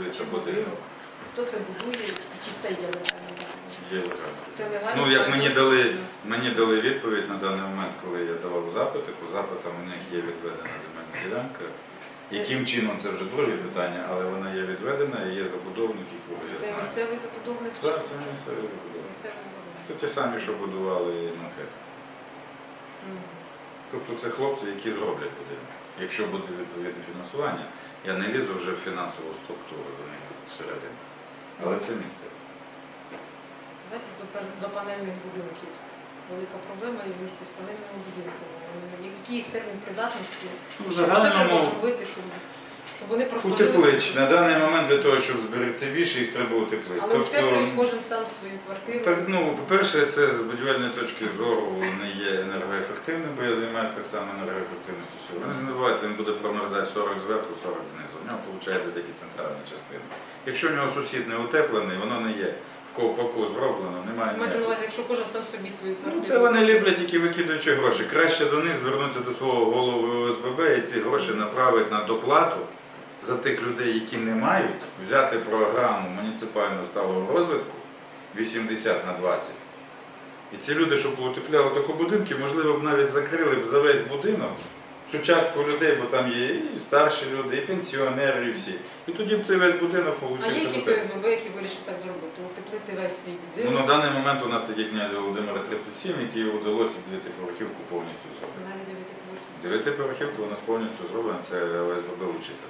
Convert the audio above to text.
будується будинок. Хто це будує, чи це є легально? Є легально. Це легально. Ну, як мені дали, мені дали відповідь на даний момент, коли я давав запити, по запитам у них є відведена земельна ділянка. Яким чином це вже друге питання, але вона є відведена і є забудовник, якого я Це знаю. місцевий забудовник? Так, це місцевий забудовник. Місцевий забудовник. Це ті самі, що будували макет. Мгм. Тобто це хлопці, які зроблять будинок. Якщо буде відповідне фінансування, я не лізу вже в фінансову структуру до них всередину. Але це місце. Давайте до, до панельних будинків. Велика проблема є в місті з панельними будинками. Який їх термін придатності? Ну, Що треба зробити, щоб, щоб вони прослужили? утеплить. На даний момент для того, щоб зберегти більше, їх треба утеплити. Але утеплюють кожен сам свою квартиру. Так, ну, по-перше, це з будівельної точки зору не є енергоефективним, бо я займаюся так само енергоефективністю всього. Ви не забувайте, він буде промерзати 40 зверху, 40 знизу. У нього виходить тільки центральна частина. Якщо у нього сусід не утеплений, воно не є в ковпаку зроблено, немає Маєте на увазі, якщо кожен сам собі свою Ну, квартиру. це вони люблять тільки викидуючи гроші. Краще до них звернутися до свого голови ОСББ і ці гроші направити на доплату за тих людей, які не мають, взяти програму муніципального сталого розвитку 80 на 20. І ці люди, що поутепляли такі будинки, можливо, б навіть закрили б за весь будинок цю частку людей, бо там є і старші люди, і пенсіонери, і всі. І тоді б цей весь будинок А є якісь утеплений. ОСББ, які вирішили так зробити? Утеплити весь свій Ну, будинок. на даний момент у нас такі князя Володимира 37, який вдалося дев'ятиповерхівку повністю зробити. Навіть дев'ятиповерхівки. Дев'ятиповерхівка у нас повністю зроблена, це ОСББ учитель.